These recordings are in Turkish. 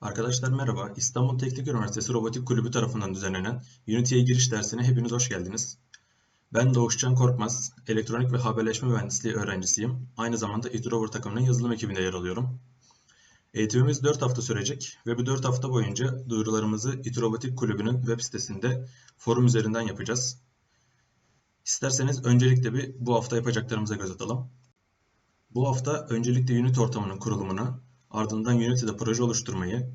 Arkadaşlar merhaba. İstanbul Teknik Üniversitesi Robotik Kulübü tarafından düzenlenen Unity'ye giriş dersine hepiniz hoş geldiniz. Ben Doğuşcan Korkmaz, elektronik ve haberleşme mühendisliği öğrencisiyim. Aynı zamanda eDrover takımının yazılım ekibinde yer alıyorum. Eğitimimiz 4 hafta sürecek ve bu 4 hafta boyunca duyurularımızı İTÜ Robotik Kulübü'nün web sitesinde forum üzerinden yapacağız. İsterseniz öncelikle bir bu hafta yapacaklarımıza göz atalım. Bu hafta öncelikle Unity ortamının kurulumunu, ardından Unity'de proje oluşturmayı,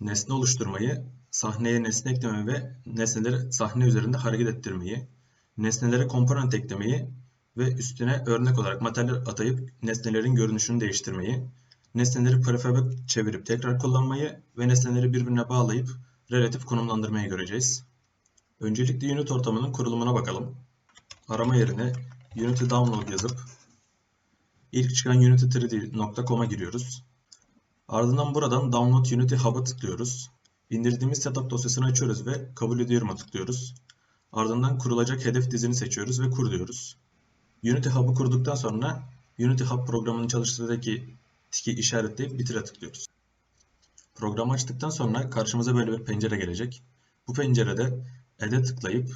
nesne oluşturmayı, sahneye nesne eklemeyi ve nesneleri sahne üzerinde hareket ettirmeyi, nesnelere komponent eklemeyi ve üstüne örnek olarak materyal atayıp nesnelerin görünüşünü değiştirmeyi, nesneleri prefabrik çevirip tekrar kullanmayı ve nesneleri birbirine bağlayıp relatif konumlandırmayı göreceğiz. Öncelikle Unity ortamının kurulumuna bakalım. Arama yerine Unity Download yazıp ilk çıkan unity3d.com'a giriyoruz. Ardından buradan Download Unity Hub'a tıklıyoruz. İndirdiğimiz setup dosyasını açıyoruz ve kabul ediyorum'a tıklıyoruz. Ardından kurulacak hedef dizini seçiyoruz ve kur diyoruz. Unity Hub'ı kurduktan sonra Unity Hub programının çalıştırdaki tiki işaretleyip bitire tıklıyoruz. Programı açtıktan sonra karşımıza böyle bir pencere gelecek. Bu pencerede Add'e tıklayıp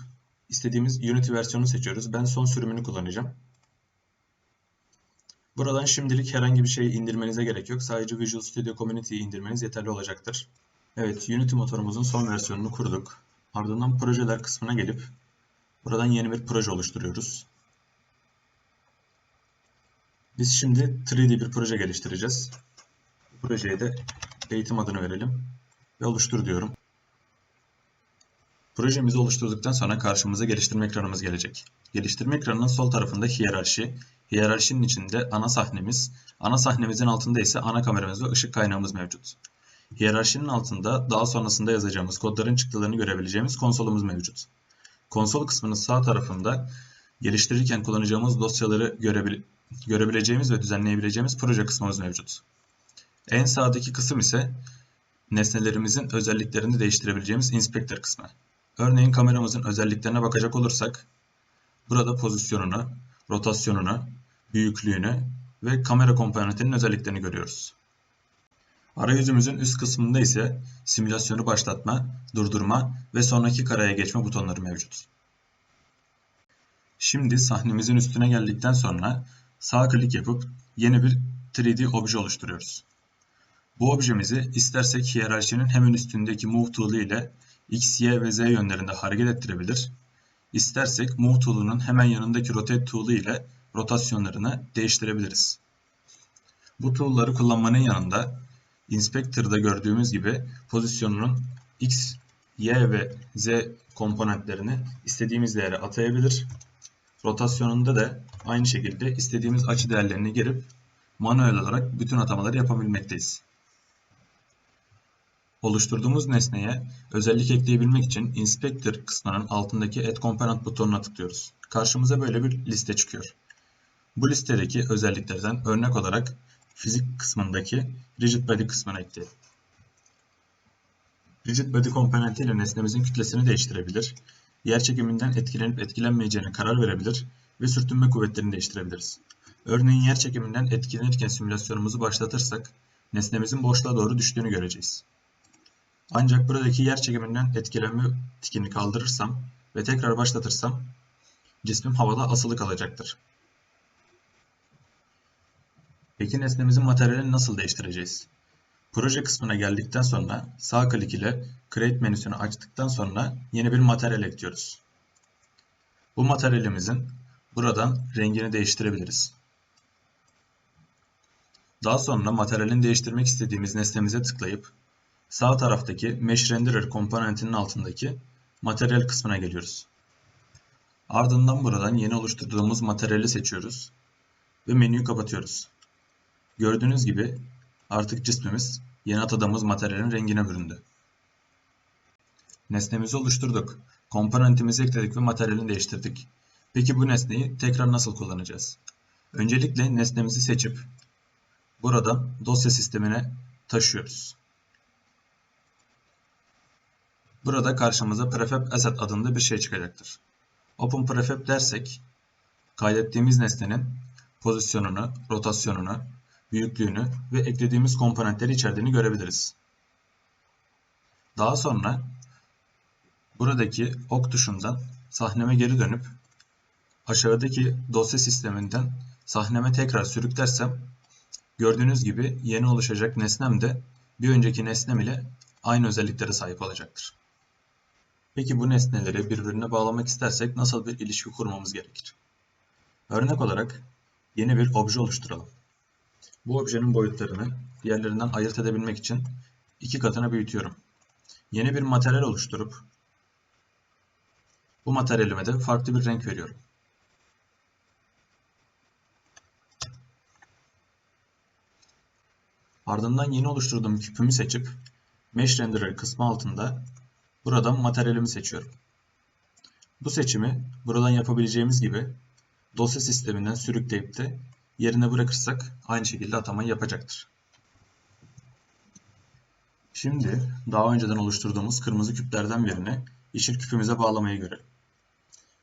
istediğimiz Unity versiyonunu seçiyoruz. Ben son sürümünü kullanacağım. Buradan şimdilik herhangi bir şey indirmenize gerek yok. Sadece Visual Studio Community'yi indirmeniz yeterli olacaktır. Evet, Unity motorumuzun son versiyonunu kurduk. Ardından projeler kısmına gelip buradan yeni bir proje oluşturuyoruz. Biz şimdi 3D bir proje geliştireceğiz. Projeye de eğitim adını verelim ve oluştur diyorum. Projemizi oluşturduktan sonra karşımıza geliştirme ekranımız gelecek. Geliştirme ekranının sol tarafında hiyerarşi, hiyerarşinin içinde ana sahnemiz, ana sahnemizin altında ise ana kameramız ve ışık kaynağımız mevcut. Hiyerarşinin altında daha sonrasında yazacağımız kodların çıktılarını görebileceğimiz konsolumuz mevcut. Konsol kısmının sağ tarafında geliştirirken kullanacağımız dosyaları görebil görebileceğimiz ve düzenleyebileceğimiz proje kısmımız mevcut. En sağdaki kısım ise nesnelerimizin özelliklerini değiştirebileceğimiz inspector kısmı. Örneğin kameramızın özelliklerine bakacak olursak burada pozisyonunu, rotasyonunu, büyüklüğünü ve kamera komponentinin özelliklerini görüyoruz. Arayüzümüzün üst kısmında ise simülasyonu başlatma, durdurma ve sonraki kareye geçme butonları mevcut. Şimdi sahnemizin üstüne geldikten sonra sağ klik yapıp yeni bir 3D obje oluşturuyoruz. Bu objemizi istersek hiyerarşinin hemen üstündeki Move tool'u ile X, Y ve Z yönlerinde hareket ettirebilir. İstersek Move tool'unun hemen yanındaki Rotate tool'u ile rotasyonlarını değiştirebiliriz. Bu tool'ları kullanmanın yanında Inspector'da gördüğümüz gibi pozisyonunun X, Y ve Z komponentlerini istediğimiz değere atayabilir. Rotasyonunda da aynı şekilde istediğimiz açı değerlerini girip manuel olarak bütün atamaları yapabilmekteyiz. Oluşturduğumuz nesneye özellik ekleyebilmek için Inspector kısmının altındaki Add Component butonuna tıklıyoruz. Karşımıza böyle bir liste çıkıyor. Bu listedeki özelliklerden örnek olarak fizik kısmındaki Rigid Body kısmına ekleyelim. Rigid Body komponenti ile nesnemizin kütlesini değiştirebilir, yer çekiminden etkilenip etkilenmeyeceğine karar verebilir ve sürtünme kuvvetlerini değiştirebiliriz. Örneğin yer çekiminden etkilenirken simülasyonumuzu başlatırsak nesnemizin boşluğa doğru düştüğünü göreceğiz. Ancak buradaki yer çekiminden etkilenme tikini kaldırırsam ve tekrar başlatırsam cismim havada asılı kalacaktır. Peki nesnemizin materyalini nasıl değiştireceğiz? Proje kısmına geldikten sonra sağ klik ile Create menüsünü açtıktan sonra yeni bir materyal ekliyoruz. Bu materyalimizin buradan rengini değiştirebiliriz. Daha sonra materyalini değiştirmek istediğimiz nesnemize tıklayıp sağ taraftaki Mesh Renderer komponentinin altındaki materyal kısmına geliyoruz. Ardından buradan yeni oluşturduğumuz materyali seçiyoruz ve menüyü kapatıyoruz. Gördüğünüz gibi artık cismimiz yeni atadığımız materyalin rengine büründü. Nesnemizi oluşturduk. Komponentimizi ekledik ve materyalini değiştirdik. Peki bu nesneyi tekrar nasıl kullanacağız? Öncelikle nesnemizi seçip buradan dosya sistemine taşıyoruz. Burada karşımıza prefab asset adında bir şey çıkacaktır. Open prefab dersek kaydettiğimiz nesnenin pozisyonunu, rotasyonunu, büyüklüğünü ve eklediğimiz komponentleri içerdiğini görebiliriz. Daha sonra buradaki ok tuşundan sahneme geri dönüp aşağıdaki dosya sisteminden sahneme tekrar sürüklersem gördüğünüz gibi yeni oluşacak nesnem de bir önceki nesnem ile aynı özelliklere sahip olacaktır. Peki bu nesneleri birbirine bağlamak istersek nasıl bir ilişki kurmamız gerekir? Örnek olarak yeni bir obje oluşturalım. Bu objenin boyutlarını diğerlerinden ayırt edebilmek için iki katına büyütüyorum. Yeni bir materyal oluşturup bu materyalime de farklı bir renk veriyorum. Ardından yeni oluşturduğum küpümü seçip Mesh Renderer kısmı altında buradan materyalimi seçiyorum. Bu seçimi buradan yapabileceğimiz gibi dosya sisteminden sürükleyip de yerine bırakırsak aynı şekilde atamayı yapacaktır. Şimdi daha önceden oluşturduğumuz kırmızı küplerden birini yeşil küpümüze bağlamayı görelim.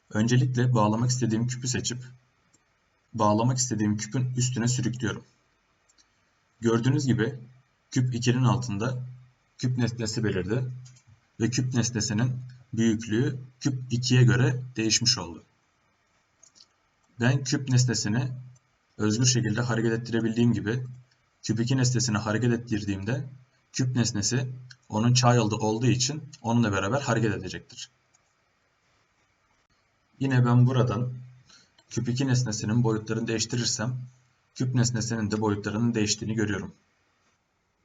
Öncelikle bağlamak istediğim küpü seçip bağlamak istediğim küpün üstüne sürüklüyorum. Gördüğünüz gibi küp 2'nin altında küp nesnesi belirdi ve küp nesnesinin büyüklüğü küp 2'ye göre değişmiş oldu. Ben küp nesnesini özgür şekilde hareket ettirebildiğim gibi küp 2 nesnesini hareket ettirdiğimde küp nesnesi onun child'ı olduğu için onunla beraber hareket edecektir. Yine ben buradan küp 2 nesnesinin boyutlarını değiştirirsem küp nesnesinin de boyutlarının değiştiğini görüyorum.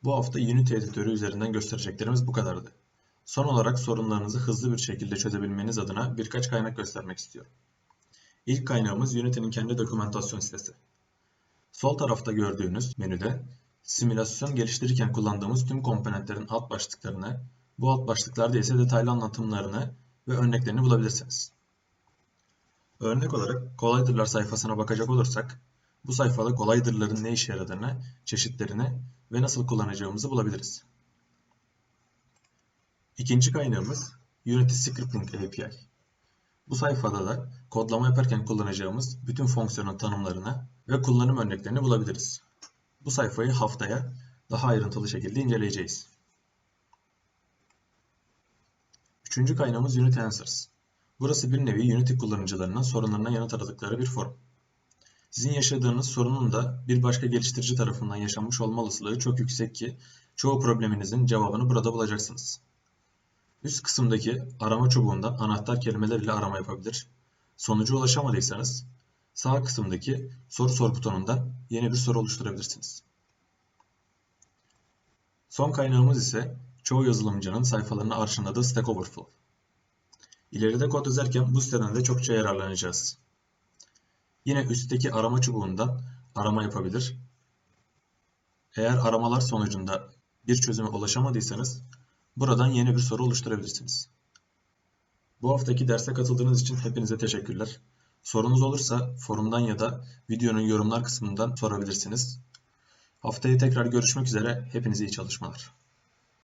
Bu hafta Unity editörü üzerinden göstereceklerimiz bu kadardı. Son olarak sorunlarınızı hızlı bir şekilde çözebilmeniz adına birkaç kaynak göstermek istiyorum. İlk kaynağımız Unity'nin kendi dokümantasyon sitesi. Sol tarafta gördüğünüz menüde simülasyon geliştirirken kullandığımız tüm komponentlerin alt başlıklarını, bu alt başlıklarda ise detaylı anlatımlarını ve örneklerini bulabilirsiniz. Örnek olarak kolaydırlar sayfasına bakacak olursak, bu sayfada kolaydırların ne işe yaradığını, çeşitlerini ve nasıl kullanacağımızı bulabiliriz. İkinci kaynağımız Unity Scripting API. Bu sayfada da kodlama yaparken kullanacağımız bütün fonksiyonun tanımlarını ve kullanım örneklerini bulabiliriz. Bu sayfayı haftaya daha ayrıntılı şekilde inceleyeceğiz. Üçüncü kaynağımız Unity Answers. Burası bir nevi Unity kullanıcılarının sorunlarına yanıt aradıkları bir forum. Sizin yaşadığınız sorunun da bir başka geliştirici tarafından yaşanmış olma olasılığı çok yüksek ki çoğu probleminizin cevabını burada bulacaksınız. Üst kısımdaki arama çubuğundan anahtar kelimeler ile arama yapabilir. Sonuca ulaşamadıysanız sağ kısımdaki soru sor butonundan yeni bir soru oluşturabilirsiniz. Son kaynağımız ise çoğu yazılımcının sayfalarını arşınladığı Stack Overflow. İleride kod yazarken bu siteden de çokça yararlanacağız. Yine üstteki arama çubuğundan arama yapabilir. Eğer aramalar sonucunda bir çözüme ulaşamadıysanız buradan yeni bir soru oluşturabilirsiniz. Bu haftaki derse katıldığınız için hepinize teşekkürler. Sorunuz olursa forumdan ya da videonun yorumlar kısmından sorabilirsiniz. Haftaya tekrar görüşmek üzere. Hepinize iyi çalışmalar.